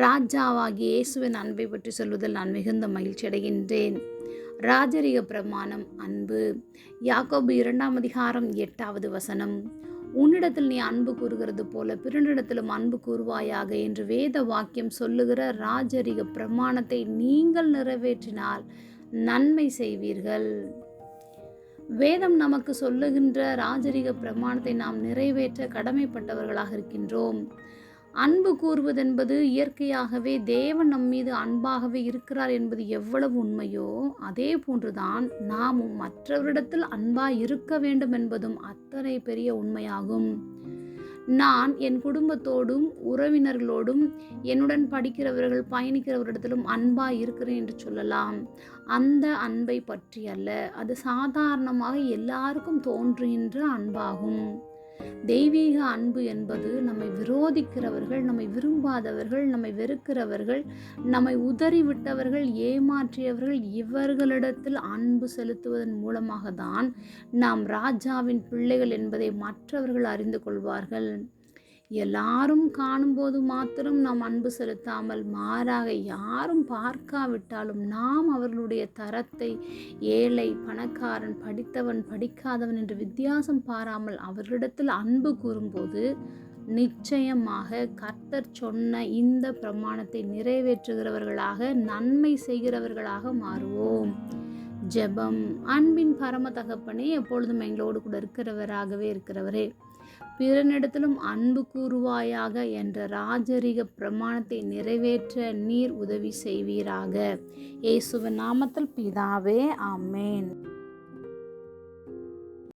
ராஜாவாகிய இயேசுவின் அன்பை பற்றி சொல்வதில் நான் மிகுந்த மகிழ்ச்சி அடைகின்றேன். ராஜரிக பிரமாணம் அன்பு. யாக்கோபு இரண்டாம் அதிகாரம் எட்டாவது வசனம். உன்னிடத்தில் நீ அன்பு கூறுகிறது போல பிறனிடத்திலும் அன்பு கூறுவாயாக என்று வேத வாக்கியம் சொல்லுகிற ராஜரிக பிரமாணத்தை நீங்கள் நிறைவேற்றினால் நன்மை செய்வீர்கள். வேதம் நமக்கு சொல்லுகின்ற ராஜரிக பிரமாணத்தை நாம் நிறைவேற்ற கடமைப்பட்டவர்களாக இருக்கின்றோம். அன்பு கூறுவதென்பது இயற்கையாகவே தேவன் நம் மீது அன்பாகவே இருக்கிறார் என்பது எவ்வளவு உண்மையோ அதே போன்றுதான் நாமும் மற்றவரிடத்தில் அன்பாய் இருக்க வேண்டும் என்பதும் அத்தனை பெரிய உண்மையாகும். நான் என் குடும்பத்தோடும் உறவினர்களோடும் என்னுடன் படிக்கிறவர்கள் பயணிக்கிறவரிடத்திலும் அன்பாக இருக்கிறேன் என்று சொல்லலாம். அந்த அன்பை பற்றி அல்ல அது சாதாரணமாக எல்லாருக்கும் தோன்றுகின்ற அன்பாகும். தெய்வீக அன்பு என்பது நம்மை விரோதிக்கிறவர்கள் நம்மை விரும்பாதவர்கள் நம்மை வெறுக்கிறவர்கள் நம்மை உதறிவிட்டவர்கள் ஏமாற்றியவர்கள் இவர்களிடத்தில் அன்பு செலுத்துவதன் மூலமாக தான் நாம் ராஜாவின் பிள்ளைகள் என்பதை மற்றவர்கள் அறிந்து கொள்வார்கள். எல்லாரும் காணும்போது மாத்திரம் நாம் அன்பு செலுத்தாமல் மாறாக யாரும் பார்க்காவிட்டாலும் நாம் அவர்களுடைய தரத்தை ஏழை பணக்காரன் படித்தவன் படிக்காதவன் என்று வித்தியாசம் பாராமல் அவர்களிடத்தில் அன்பு கூறும்போது நிச்சயமாக கர்த்தர் சொன்ன இந்த பிரமாணத்தை நிறைவேற்றுகிறவர்களாக நன்மை செய்கிறவர்களாக மாறுவோம். ஜெபம். அன்பின் பரம தகப்பனே எப்பொழுதும் எங்களோடு கூட இருக்கிறவராகவே இருக்கிறவரே. பிறனிடத்திலும் அன்பு கூறுவாயாக என்ற ராஜரிக பிரமாணத்தை நிறைவேற்ற நீர் உதவி செய்வீராக. இயேசுவின் நாமத்தில் பிதாவே ஆமேன்.